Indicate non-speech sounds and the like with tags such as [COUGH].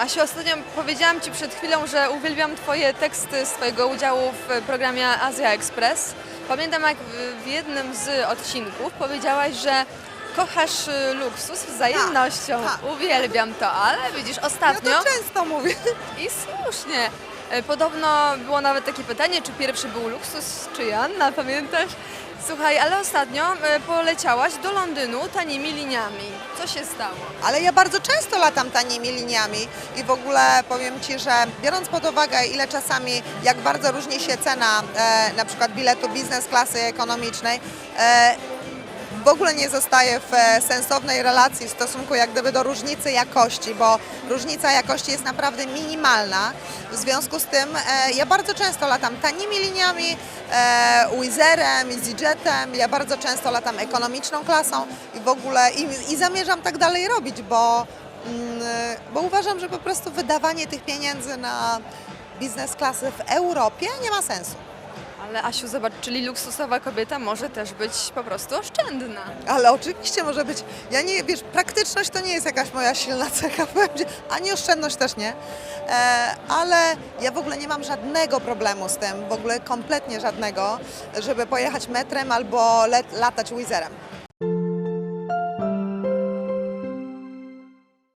Asiu, ostatnio powiedziałam Ci przed chwilą, że uwielbiam Twoje teksty z Twojego udziału w programie Azja Express. Pamiętam, jak w- jednym z odcinków powiedziałaś, że kochasz y, luksus wzajemnością. tak. Uwielbiam to, ale widzisz, Ja ostatnio to często mówię. i słusznie. e, Podobno było nawet takie pytanie, czy pierwszy był luksus, czy Janna, pamiętasz? Słuchaj, ale ostatnio e, poleciałaś do Londynu tanimi liniami. Co się stało? Ale ja bardzo często latam tanimi liniami i w ogóle powiem Ci, że biorąc pod uwagę ile czasami, jak bardzo różni się cena e, na przykład biletu biznes klasy ekonomicznej, e, w ogóle nie zostaje w e, sensownej relacji w stosunku jak gdyby do różnicy jakości, bo różnica jakości jest naprawdę minimalna. W związku z tym e, ja bardzo często latam tanimi liniami, e, Wizerem, EasyJetem, ja bardzo często latam ekonomiczną klasą i w ogóle i, i zamierzam tak dalej robić, bo, mm, bo uważam, że po prostu wydawanie tych pieniędzy na biznes klasy w Europie nie ma sensu. Ale Asiu, zobacz, czyli luksusowa kobieta może też być po prostu oszczędna. Ale oczywiście może być, ja nie, wiesz, praktyczność to nie jest jakaś moja silna cecha, [LAUGHS] powiem Ci, ani oszczędność też nie, e, ale ja w ogóle nie mam żadnego problemu z tym, w ogóle kompletnie żadnego, żeby pojechać metrem albo let, latać Wizerem.